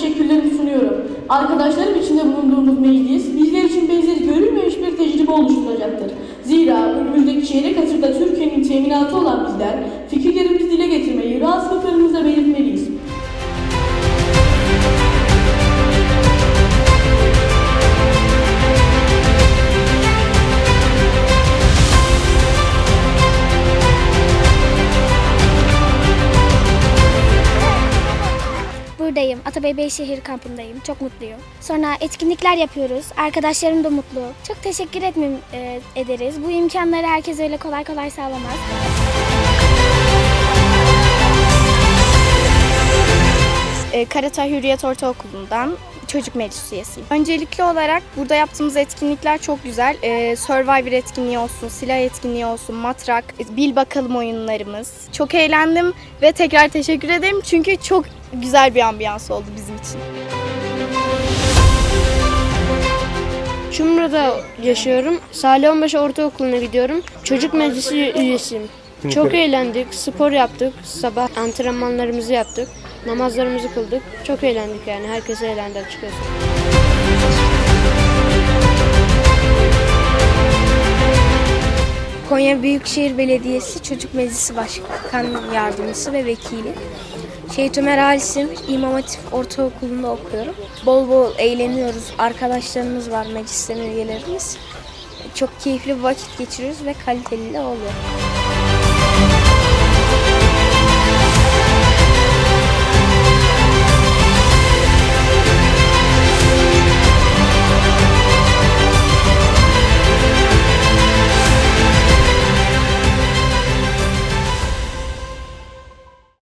teşekkürlerimi sunuyorum. Arkadaşlarım içinde bulunduğumuz meclis bizler için benzeri görülmemiş bir tecrübe oluşturacaktır. Zira önümüzdeki çeyrek asırda Türkiye'nin teminatı olan bizler fikirlerimizi dile getirmeyi, rahatsızlık Buradayım. Atabey Beyşehir kampındayım. Çok mutluyum. Sonra etkinlikler yapıyoruz. Arkadaşlarım da mutlu. Çok teşekkür etmem, e, ederiz. Bu imkanları herkes öyle kolay kolay sağlamaz. Karatay Hürriyet Ortaokulu'ndan çocuk meclis üyesiyim. Öncelikli olarak burada yaptığımız etkinlikler çok güzel. E, Survivor etkinliği olsun, silah etkinliği olsun, matrak, bil bakalım oyunlarımız. Çok eğlendim ve tekrar teşekkür ederim çünkü çok güzel bir ambiyans oldu bizim için. Çumra'da yaşıyorum. Salih Onbaşı Ortaokulu'na gidiyorum. Çocuk meclisi üyesiyim. Çok eğlendik, spor yaptık, sabah antrenmanlarımızı yaptık, namazlarımızı kıldık. Çok eğlendik yani, herkes eğlendi açıkçası. Konya Büyükşehir Belediyesi Çocuk Meclisi Başkan Yardımcısı ve Vekili. Şehit Ömer Halisim İmam Hatip Ortaokulu'nda okuyorum. Bol bol eğleniyoruz. Arkadaşlarımız var, meclisten üyelerimiz. Çok keyifli bir vakit geçiriyoruz ve kaliteli de oluyor.